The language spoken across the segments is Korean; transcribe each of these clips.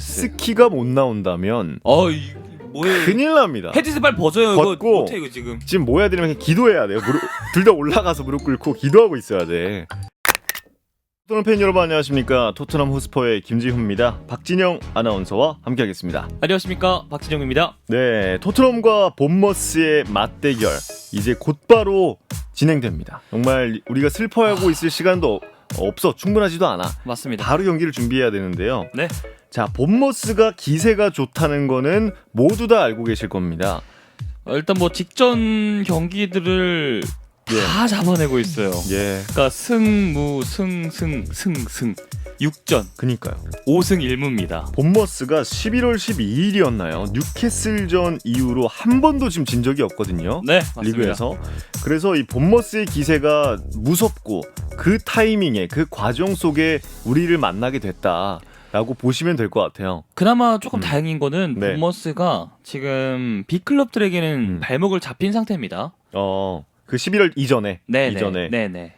셉스키가 못 나온다면 어, 이, 뭐예요? 큰일 납니다. 헤드셋 빨리 벗어요. 이거 벗고. 못해 이거 지금. 지금 뭐 해야 되냐면 그냥 기도해야 돼요. 둘 다 올라가서 무릎 꿇고 기도하고 있어야 돼. 토트넘 팬 여러분 안녕하십니까? 토트넘 호스퍼의 김지훈입니다. 박진영 아나운서와 함께하겠습니다. 안녕하십니까 박진영입니다. 네, 토트넘과 본머스의 맞대결 이제 곧바로 진행됩니다. 정말 우리가 슬퍼하고 있을 시간도 없어 충분하지도 않아. 맞습니다. 바로 경기를 준비해야 되는데요. 네. 자, 본머스가 기세가 좋다는 거는 모두 다 알고 계실 겁니다. 어, 일단 뭐 직전 경기들을 다 잡아내고 있어요. 예, 그러니까 승무 승승 승승 6전 그니까요. 5승 1무입니다. 본머스가 11월 12일이었나요? 뉴캐슬전 이후로 한 번도 지금 진 적이 없거든요. 네, 맞습니다. 리그에서. 그래서 이 본머스의 기세가 무섭고 그 타이밍에 그 과정 속에 우리를 만나게 됐다 라고 보시면 될 것 같아요. 그나마 조금 음. 다행인 거는 네. 본머스가 지금 빅클럽들에게는 음. 발목을 잡힌 상태입니다. 어, 그 11월 이전에 네, 이전에 네, 네.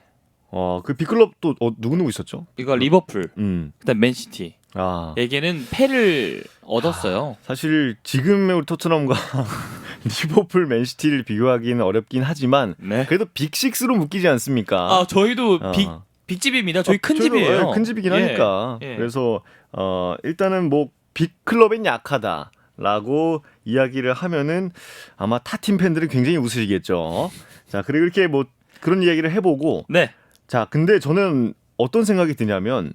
어, 그 빅클럽 또 어, 누구 누구 있었죠? 이거 리버풀, 음. 그다음 맨시티. 아. 에게는 패를 얻었어요. 사실 지금의 우리 토트넘과 리버풀 맨시티를 비교하기는 어렵긴 하지만 네. 그래도 빅식스로 묶이지 않습니까? 아 저희도 어. 빅 빅집입니다. 저희 어, 큰 저희도, 집이에요. 예, 큰 집이긴 예. 하니까. 예. 그래서 어 일단은 뭐 빅클럽엔 약하다 라고 이야기를 하면은 아마 타팀 팬들은 굉장히 웃으시겠죠. 자 그리고 이렇게 뭐 그런 이야기를 해보고 네. 자 근데 저는 어떤 생각이 드냐면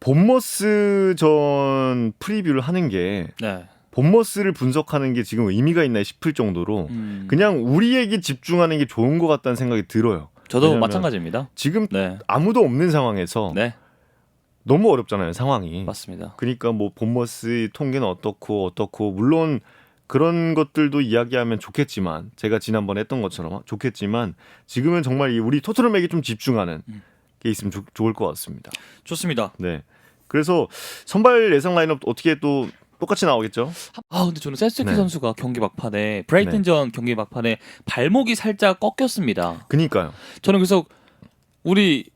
본머스 전 프리뷰를 하는 게 네. 본머스를 분석하는 게 지금 의미가 있나 싶을 정도로 음, 그냥 우리에게 집중하는 게 좋은 것 같다는 생각이 들어요. 저도 마찬가지입니다. 지금 네. 아무도 없는 상황에서 네. 너무 어렵잖아요 상황이. 맞습니다. 그러니까 뭐 본머스 통계는 어떻고 어떻고 물론 그런 것들도 이야기하면 좋겠지만 제가 지난번에 했던 것처럼 좋겠지만 지금은 정말 이 우리 토트넘에게 좀 집중하는 음. 게 있으면 좋- 좋을 것 같습니다. 좋습니다. 네. 그래서 선발 예상 라인업 어떻게 또 똑같이 나오겠죠? 아 근데 저는 세스키 네. 선수가 경기 막판에 브라이튼전 경기 막판에 발목이 살짝 꺾였습니다. 그니까요. 저는 그래서 우리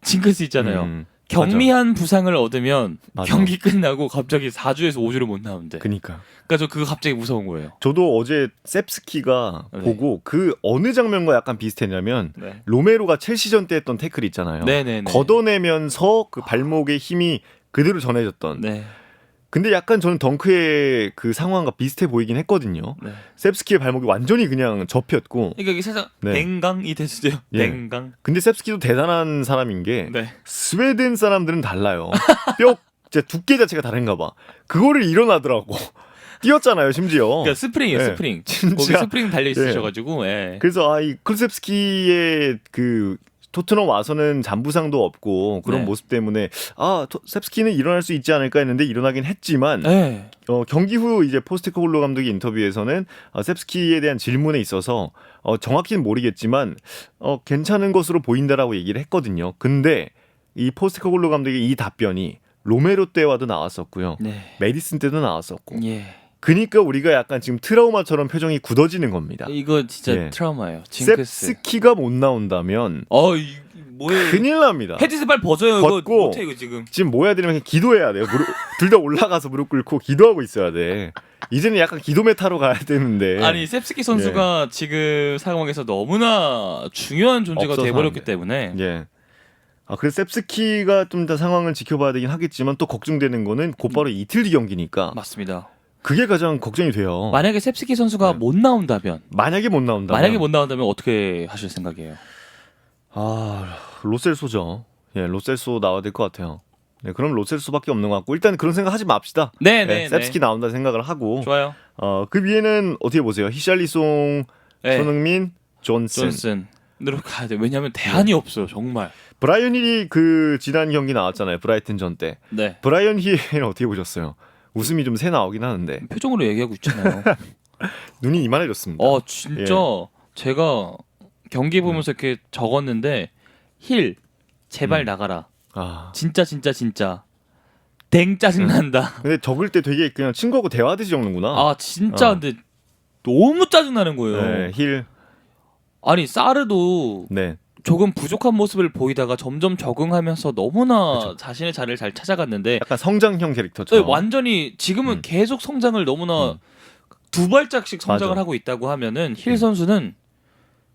징크스 있잖아요. 음, 경미한 부상을 얻으면 맞아. 경기 끝나고 갑자기 4주에서 5주를 못 나오는데. 그니까. 그러니까 저 그거 갑자기 무서운 거예요. 저도 어제 셉스키가 네. 보고 그 어느 장면과 약간 비슷했냐면 네. 로메로가 첼시전 때 했던 태클 있잖아요. 네네네. 걷어내면서 그 발목의 힘이 그대로 전해졌던. 네. 근데 약간 저는 덩크의 그 상황과 비슷해 보이긴 했거든요. 네. 셉스키의 발목이 완전히 그냥 접혔고. 그러니까 이게 살짝 네. 냉강이 됐어요. 예. 냉강. 근데 셉스키도 대단한 사람인 게 네. 스웨덴 사람들은 달라요. 뼈 두께 자체가 다른가 봐. 그거를 일어나더라고. 뛰었잖아요, 심지어. 그러니까 스프링이에요, 네. 스프링. 진짜. 거기 스프링 달려 있으셔가지고, 예. 그래서 아이 클셉스키의 그 토트넘 와서는 잔부상도 없고 그런 네. 모습 때문에 아 토- 셉스키는 일어날 수 있지 않을까 했는데 일어나긴 했지만 네. 어, 경기 후 이제 포스트코글로 감독의 인터뷰에서는 어, 셉스키에 대한 질문에 있어서 어, 정확히는 모르겠지만 어, 괜찮은 것으로 보인다라고 얘기를 했거든요. 근데 이 포스트코글로 감독의 이 답변이 로메로 때와도 나왔었고요. 네. 메디슨 때도 나왔었고. 예. 그니까 우리가 약간 지금 트라우마처럼 표정이 굳어지는 겁니다. 이거 진짜 예. 트라우마예요. 징크스. 셉스키가 못 나온다면 어, 이, 뭐예요? 큰일 납니다. 헤드셋 빨리 벗어요. 이거 벗고. 못해 이거 지금. 지금 뭐 해야 되냐면 그냥 기도해야 돼요. 둘 다 올라가서 무릎 꿇고 기도하고 있어야 돼. 이제는 약간 기도 메타로 가야 되는데. 아니 셉스키 선수가 지금 상황에서 너무나 중요한 존재가 없어서 돼버렸기. 때문에 예. 아, 그래서 셉스키가 좀 더 상황을 지켜봐야 되긴 하겠지만 또 걱정되는 거는 곧바로 이틀 뒤 경기니까 맞습니다. 그게 가장 걱정이 돼요. 만약에 셉스키 선수가 어. 네. 못 나온다면, 만약에 못 나온다. 만약에 못 나온다면 어떻게 하실 생각이에요? 아, 로셀소죠. 예, 로셀소 나와야 될 것 같아요. 네, 그럼 로셀소밖에 없는 것 같고 일단 그런 생각 하지 맙시다. 네, 네, 네, 셉스키 나온다 생각을 하고 좋아요. 어, 그 위에는 어떻게 보세요? 히샬리송, 네. 손흥민, 존슨. 존슨으로 가야 돼. 왜냐하면 대안이 없어요, 정말. 브라이언 힐이 그 지난 경기 나왔잖아요. 브라이튼 전 때. 네. 브라이언 힐은 어떻게 보셨어요? 웃음이 좀 새 나오긴 하는데 표정으로 얘기하고 있잖아요. 눈이 이만해졌습니다. 어 진짜 제가 경기 보면서 이렇게 적었는데 힐 제발 음. 나가라 아. 진짜 진짜 진짜 댕 짜증 난다 근데 적을 때 되게 그냥 친구하고 대화하듯이 적는구나. 아 진짜 어. 근데 너무 짜증 나는 거예요 네, 힐. 아니 사르도 네. 조금 부족한 모습을 보이다가 점점 적응하면서 너무나 그쵸. 자신의 자리를 잘 찾아갔는데 약간 성장형 네, 캐릭터처럼. 완전히 지금은 음. 계속 성장을 너무나 음. 두 발짝씩 성장을 맞아. 하고 있다고 하면은 힐 음. 선수는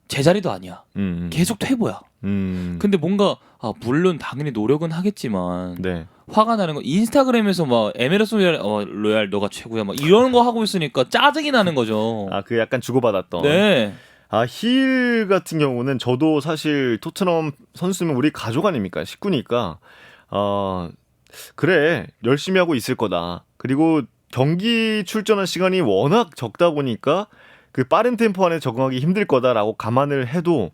제자리도 아니야. 음. 계속 퇴보야. 음. 근데 뭔가 아, 물론 당연히 노력은 하겠지만 네. 화가 나는 거 인스타그램에서 막 에메랄드 로얄, 어, 로얄 너가 최고야 막 이런 거 하고 있으니까 짜증이 나는 거죠. 아, 그 약간 주고받았던. 네. 아, 힐 같은 경우는 저도 사실 토트넘 선수면 우리 가족 아닙니까? 식구니까. 어, 그래. 열심히 하고 있을 거다. 그리고 경기 출전한 시간이 워낙 적다 보니까 그 빠른 템포 안에 적응하기 힘들 거다라고 감안을 해도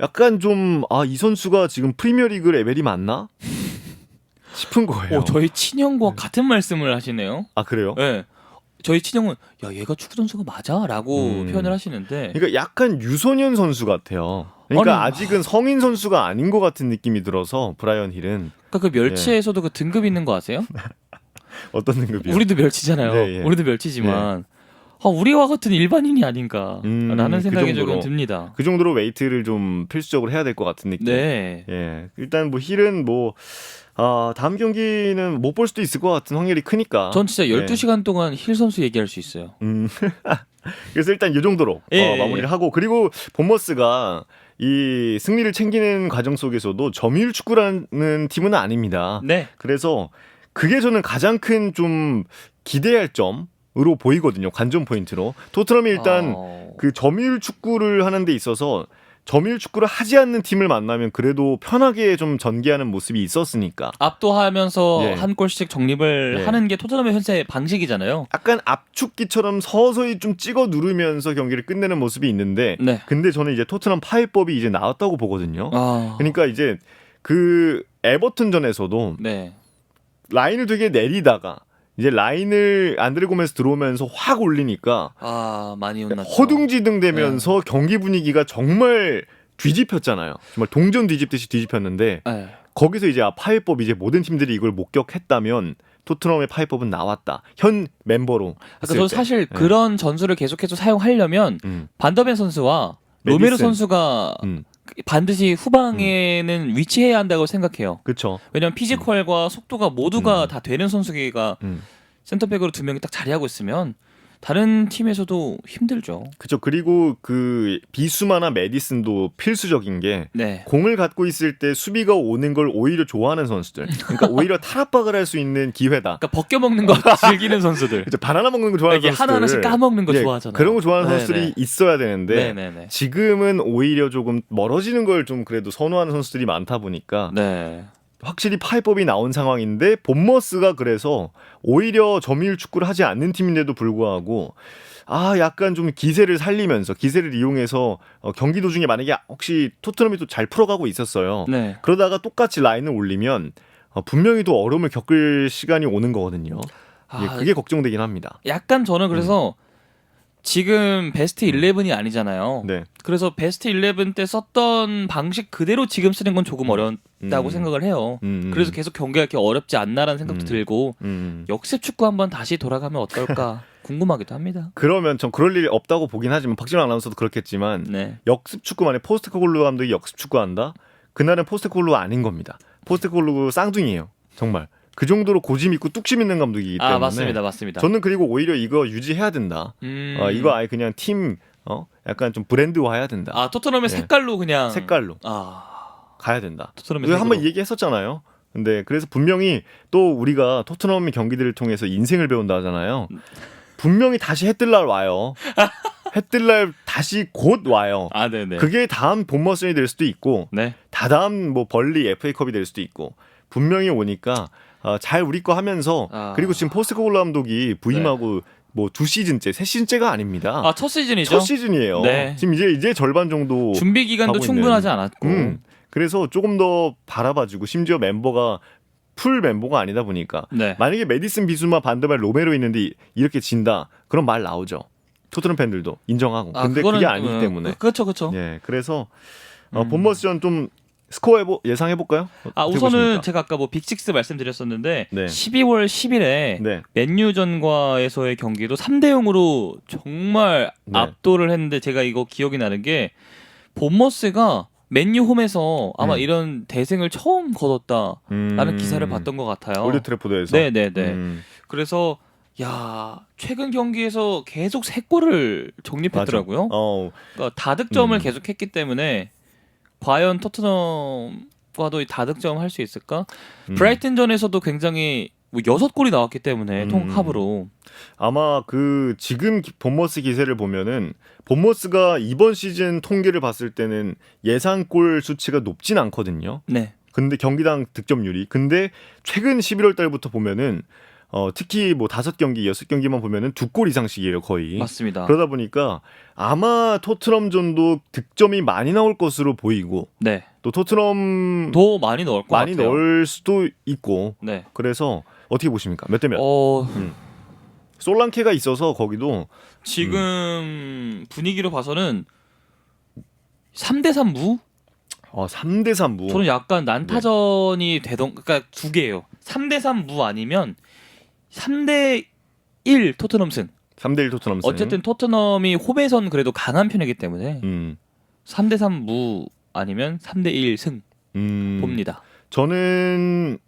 약간 좀, 아, 이 선수가 지금 프리미어 리그 레벨이 맞나? 싶은 거예요. 어, 저희 친형과 네. 같은 말씀을 하시네요. 아, 그래요? 네. 저희 친형은 야 얘가 축구 선수가 맞아라고 음. 표현을 하시는데 그러니까 약간 유소년 선수 같아요. 그러니까 아니, 아직은 성인 선수가 아닌 것 같은 느낌이 들어서 브라이언 힐은 그러니까 그 멸치에서도 그 등급 있는 거 아세요? 어떤 등급이요? 우리도 멸치잖아요. 네, 예. 우리도 멸치지만 아, 우리와 같은 일반인이 아닌가라는 음, 생각이 그 조금 정도로. 듭니다. 그 정도로 웨이트를 좀 필수적으로 해야 될 것 같은 느낌. 네. 예. 일단 뭐 힐은 뭐 아, 다음 경기는 못 볼 수도 있을 것 같은 확률이 크니까. 전 진짜 예. 12시간 동안 힐 선수 얘기할 수 있어요. 음. 그래서 일단 이 정도로 예, 어, 예, 마무리를 예. 하고 그리고 본머스가 이 승리를 챙기는 과정 속에서도 점유율 축구라는 팀은 아닙니다. 네. 그래서 그게 저는 가장 큰 좀 기대할 점 으로 보이거든요. 관전 포인트로. 토트넘이 일단 어, 그 점유율 축구를 하는 데 있어서 점유율 축구를 하지 않는 팀을 만나면 그래도 편하게 좀 전개하는 모습이 있었으니까 압도하면서 예. 한 골씩 정립을 예. 하는 게 토트넘의 현재 방식이잖아요. 약간 압축기처럼 서서히 좀 찍어 누르면서 경기를 끝내는 모습이 있는데 네. 근데 저는 이제 토트넘 파이법이 이제 나왔다고 보거든요. 아. 그러니까 이제 그 에버튼전에서도 네. 라인을 되게 내리다가 이제 라인을 안드레 고메스 들어오면서 확 올리니까 아, 많이 혼났죠. 허둥지둥 되면서 네. 경기 분위기가 정말 뒤집혔잖아요. 정말 동전 뒤집듯이 뒤집혔는데 네. 거기서 이제 아 파이법 이제 모든 팀들이 이걸 목격했다면 토트넘의 파이법은 나왔다. 현 멤버로. 그러니까 했을 저 때. 사실 네. 그런 전술을 계속해서 사용하려면 음, 반더벤 선수와 로메로 메디슨. 선수가 음, 반드시 후방에는 위치해야 한다고 생각해요. 그렇죠. 왜냐면 피지컬과 속도가 모두가 음. 다 되는 선수가 음. 센터백으로 두 명이 딱 자리하고 있으면 다른 팀에서도 힘들죠. 그렇죠. 그리고 그 비수마나 메디슨도 필수적인 게 네. 공을 갖고 있을 때 수비가 오는 걸 오히려 좋아하는 선수들. 그러니까 오히려 탈압박을 할 수 있는 기회다. 그러니까 벗겨 먹는 거 즐기는 선수들. 이제 바나나 먹는 거 좋아하는 선수들. 하나 하나씩 까먹는 거 예, 좋아하잖아요. 그런 거 좋아하는 네네. 선수들이 있어야 되는데 네네네. 지금은 오히려 조금 멀어지는 걸 좀 그래도 선호하는 선수들이 많다 보니까 네. 확실히 파이법이 나온 상황인데 본머스가 그래서 오히려 점유율 축구를 하지 않는 팀인데도 불구하고 아 약간 좀 기세를 살리면서 기세를 이용해서 어, 경기 도중에 만약에 혹시 토트넘이 또 잘 풀어가고 있었어요. 네. 그러다가 똑같이 라인을 올리면 어, 분명히 또 어려움을 겪을 시간이 오는 거거든요. 예, 아, 그게 걱정되긴 합니다. 약간 저는 그래서 지금 베스트 11이 아니잖아요. 음. 네. 그래서 베스트 11 때 썼던 방식 그대로 지금 쓰는 건 조금 어렵다고 음. 생각을 해요. 음, 음. 그래서 계속 경기가 이렇게 어렵지 않나라는 생각도 음. 들고 음. 역습 축구 한번 다시 돌아가면 어떨까 궁금하기도 합니다. 그러면 전 그럴 일이 없다고 보긴 하지만 박진호 아나운서도 그렇겠지만 네. 역습 축구 만에 포스트코글루 감독이 역습 축구한다? 그날은 포스트코글루가 아닌 겁니다. 포스트코글루 쌍둥이에요. 정말 그 정도로 고집 있고 뚝심 있는 감독이기 때문에 아 맞습니다, 맞습니다. 저는 그리고 오히려 이거 유지해야 된다. 음. 어, 이거 아예 그냥 팀 어? 약간 좀 브랜드화해야 된다. 아 토트넘의 네. 색깔로 그냥 색깔로 아 가야 된다. 토트넘의 색으로. 한번 얘기했었잖아요. 근데 그래서 분명히 또 우리가 토트넘 경기들을 통해서 인생을 배운다 하잖아요. 분명히 다시 해뜰 날 와요. 해뜰 날 다시 곧 와요. 아 네네. 그게 다음 본머슨이 될 수도 있고 네. 다다음 뭐 벌리 FA컵이 될 수도 있고 분명히 오니까 어, 잘 우리 거 하면서 아. 그리고 지금 포스코글라 감독이 부임하고 뭐 두 시즌째, 세 시즌째가 아닙니다. 아 첫 시즌이죠. 첫 시즌이에요. 네. 지금 이제 이제 절반 정도 준비 기간도 하고 충분하지. 않았고. 음. 그래서 조금 더 바라봐주고 심지어 멤버가 풀 멤버가 아니다 보니까 네. 만약에 메디슨 비수마 반드발 로메로 있는데 이렇게 진다 그럼 말 나오죠. 토트넘 팬들도 인정하고. 아, 근데 그거는, 그게 아니기 어, 때문에. 그렇죠, 그렇죠. 예, 그래서 어, 음. 본머스전 좀 스코어 해보, 예상해 볼까요? 아 우선은 제가 아까 뭐 빅식스 말씀드렸었는데 네. 12월 10일에 네, 맨유전과에서의 경기도 3대 0으로 정말 네. 압도를 했는데 제가 이거 기억이 나는 게 본머스가 맨유 홈에서 아마 음. 이런 대승을 처음 거뒀다라는 음. 기사를 봤던 것 같아요. 올드 트래포드에서. 네네네. 음. 그래서 야 최근 경기에서 계속 세 골을 적립했더라고요. 어, 그러니까 다득점을 음. 계속했기 때문에 과연 토트넘과도 이 다득점 할 수 있을까? 음. 브라이튼전에서도 굉장히 뭐 여섯 골이 나왔기 때문에 음. 통합으로 아마 그 지금 기- 본머스 기세를 보면은 본머스가 이번 시즌 통계를 봤을 때는 예상골 수치가 높진 않거든요. 네 근데 경기당 득점률이 근데 최근 11월 달부터 보면은 어 특히 뭐 다섯 경기 여섯 경기만 보면은 두 골 이상씩이에요 거의. 맞습니다. 그러다 보니까 아마 토트넘전도 득점이 많이 나올 것으로 보이고 네. 또 토트넘 더 많이 넣을 것 많이 같아요. 넣을 수도 있고 네. 그래서 어떻게 보십니까? 몇 대 몇? 어 솔랑케가 있어서 거기도 지금 분위기로 봐서는 3대 3 무? 어, 3대 3 무. 저는 약간 난타전이 네. 되던 그러니까 두 개예요. 3대 3 무 아니면 3대 1 토트넘 승. 3대 1 토트넘 승. 어쨌든 토트넘이 홈에선 그래도 강한 편이기 때문에 음. 3대 3 무 아니면 3대 1승 음. 봅니다. 저는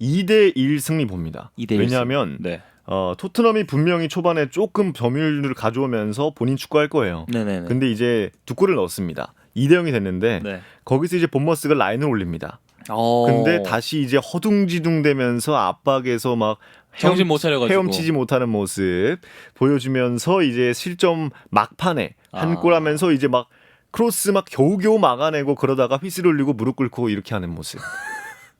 2대 1 승리 봅니다. 2대 1 왜냐하면 네. 어, 토트넘이 분명히 초반에 조금 점유율을 가져오면서 본인 축구할 거예요. 네네네. 근데 이제 두 골을 넣었습니다. 2대 0이 됐는데 네. 거기서 이제 본머스가 라인을 올립니다. 어... 근데 다시 이제 허둥지둥 되면서 압박에서 막 정신 못 차려가지고 헤엄치지 못하는 모습 보여주면서 이제 실점 막판에 한 아. 골 하면서 이제 막 크로스 막 겨우겨우 막아내고 그러다가 휘슬 올리고 무릎 꿇고 이렇게 하는 모습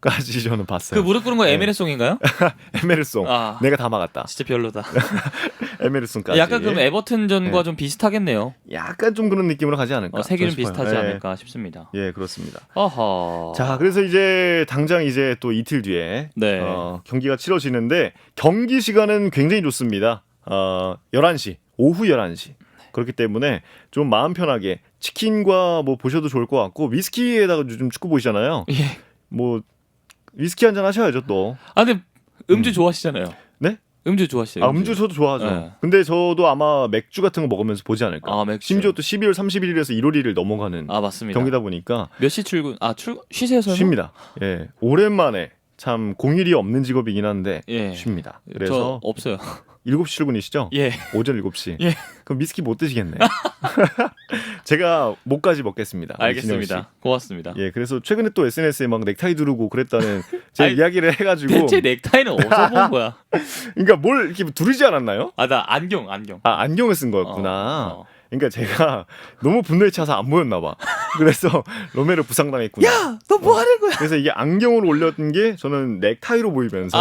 까지 저는 그 봤어요. 무릎 꿇은 거 네. 에메레송인가요? 에메르송 아 내가 다 막았다. 진짜 별로다. 에메르송까지. 약간 그럼 에버튼전과 네. 좀 비슷하겠네요. 약간 좀 그런 느낌으로 가지 않을까? 어, 세계는. 비슷하지 예. 않을까 싶습니다. 예, 그렇습니다. 어허. 자, 그래서 이제 당장 이제 또 이틀 뒤에 네. 어, 경기가 치러지는데 경기 시간은 굉장히 좋습니다. 어, 11시, 오후 11시. 그렇기 때문에 좀 마음 편하게 치킨과 뭐 보셔도 좋을 것 같고 위스키에다가 요즘 축구 보시잖아요. 예. 뭐 위스키 한 잔 하셔야죠 또. 아 근데 음주 음. 좋아하시잖아요. 네? 음주 좋아하시죠? 아, 음주 저도 좋아하죠. 네. 근데 저도 아마 맥주 같은 거 먹으면서 보지 않을까. 아 맥주. 심지어 또 12월 31일에서 1월 1일 넘어가는 아 맞습니다. 경기다 보니까 몇 시 출근? 아 출근 쉬세요 설마? 쉽니다. 예. 오랜만에 참 공휴일이 없는 직업이긴 한데 예. 쉽니다. 저 그래서 없어요. 7시 출근이시죠? 예. 오전 7시. 예. 그럼 미스키 못 드시겠네. 제가 목까지 먹겠습니다. 알겠습니다. 고맙습니다. 씨. 예, 그래서 최근에 또 SNS에 막 넥타이 두르고 그랬다는 제 아니, 이야기를 해가지고. 대체 넥타이는 어디서 본 거야? 그러니까 뭘 이렇게 두르지 않았나요? 아 나 안경 안경. 아 안경을 쓴 거였구나. 어, 어. 그러니까 제가 너무 분노에 차서 안 보였나 봐. 그래서 로메로 부상당했구나. 야, 너 뭐 하는 거야? 그래서 이게 안경을 올렸던 게 저는 넥타이로 보이면서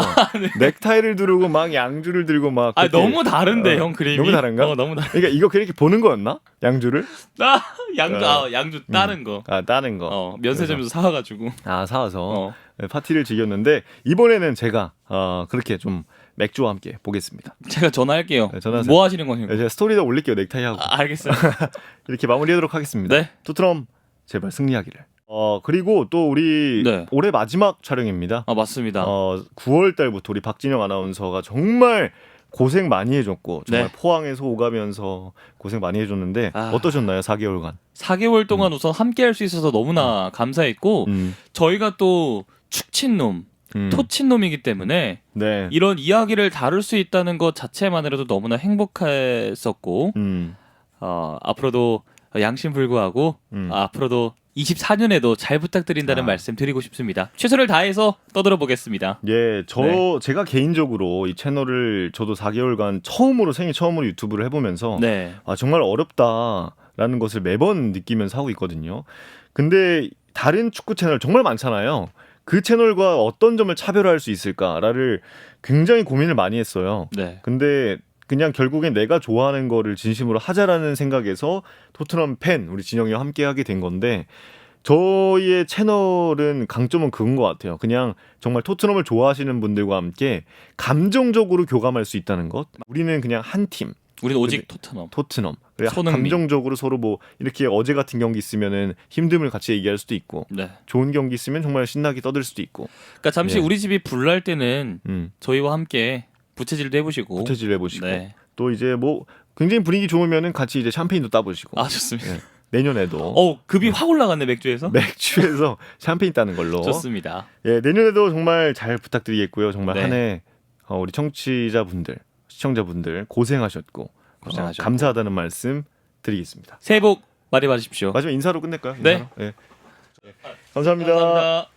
넥타이를 두르고 막 양주를 들고 막 아 그렇게- 너무 다른데 어, 형 그림이. 너무 다른가? 어 너무 다르. 그러니까 이거 그렇게 보는 거였나? 양주를? 아 양주 어. 아 양주 따는 거. 아 따는 거. 어 면세점에서 사와가지고. 아 사와서 어. 네, 파티를 즐겼는데 이번에는 제가 어, 그렇게 좀 맥주와 함께 보겠습니다. 제가 전화할게요. 네, 전화하세요. 뭐 하시는 거예요? 네, 제가 스토리에다 올릴게요 넥타이 하고 아, 알겠어요. 이렇게 마무리하도록 하겠습니다. 네. 토트넘 제발 승리하기를. 어 그리고 또 우리 네. 올해 마지막 촬영입니다. 아 맞습니다. 어 9월 달부터 우리 박진영 아나운서가 정말 고생 많이 해줬고 정말 네. 포항에서 오가면서 고생 많이 해줬는데 아. 어떠셨나요 4개월간? 4개월 동안 우선 함께 할 수 있어서 너무나 감사했고 음, 저희가 또 축친놈, 음. 토친놈이기 때문에 네. 이런 이야기를 다룰 수 있다는 것 자체만으로도 너무나 행복했었고 음, 어, 앞으로도 양심 불구하고 음. 아, 앞으로도 24년에도 잘 부탁드린다는 아. 말씀 드리고 싶습니다. 최선을 다해서 떠들어 보겠습니다. 예, 저 네. 제가 개인적으로 이 채널을 저도 4개월간 처음으로 생애 처음으로 유튜브를 해보면서 네. 아 정말 어렵다라는 것을 매번 느끼면서 하고 있거든요. 근데 다른 축구 채널 정말 많잖아요. 그 채널과 어떤 점을 차별화할 수 있을까를 굉장히 고민을 많이 했어요. 네. 근데 그냥 결국엔 내가 좋아하는 거를 진심으로 하자라는 생각에서 토트넘 팬 우리 진영이와 함께 하게 된 건데 저희의 채널은 강점은 그건 것 같아요. 그냥 정말 토트넘을 좋아하시는 분들과 함께 감정적으로 교감할 수 있다는 것. 우리는 그냥 한 팀, 우리는 오직 토트넘. 토트넘. 손흥민. 감정적으로 서로 뭐 이렇게 어제 같은 경기 있으면은 힘듦을 같이 얘기할 수도 있고 네. 좋은 경기 있으면 정말 신나게 떠들 수도 있고. 그러니까 잠시 예. 우리 집이 불날 때는 음. 저희와 함께 부채질도 해보시고. 부채질 해보시고 네. 또 이제 뭐 굉장히 분위기 좋으면은 같이 이제 샴페인도 따보시고 아 좋습니다. 예. 내년에도 어 급이 확 올라갔네 맥주에서. 맥주에서 샴페인 따는 걸로. 좋습니다. 예, 내년에도 정말 잘 부탁드리겠고요. 정말 네. 한해 어, 우리 청취자분들, 시청자분들 고생하셨고, 고생하셨고. 어, 감사하다는 말씀 드리겠습니다. 새해 복 많이 받으십시오. 마지막 인사로 끝낼까요? 네. 인사로? 예. 감사합니다.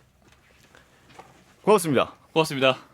고맙습니다. 고맙습니다.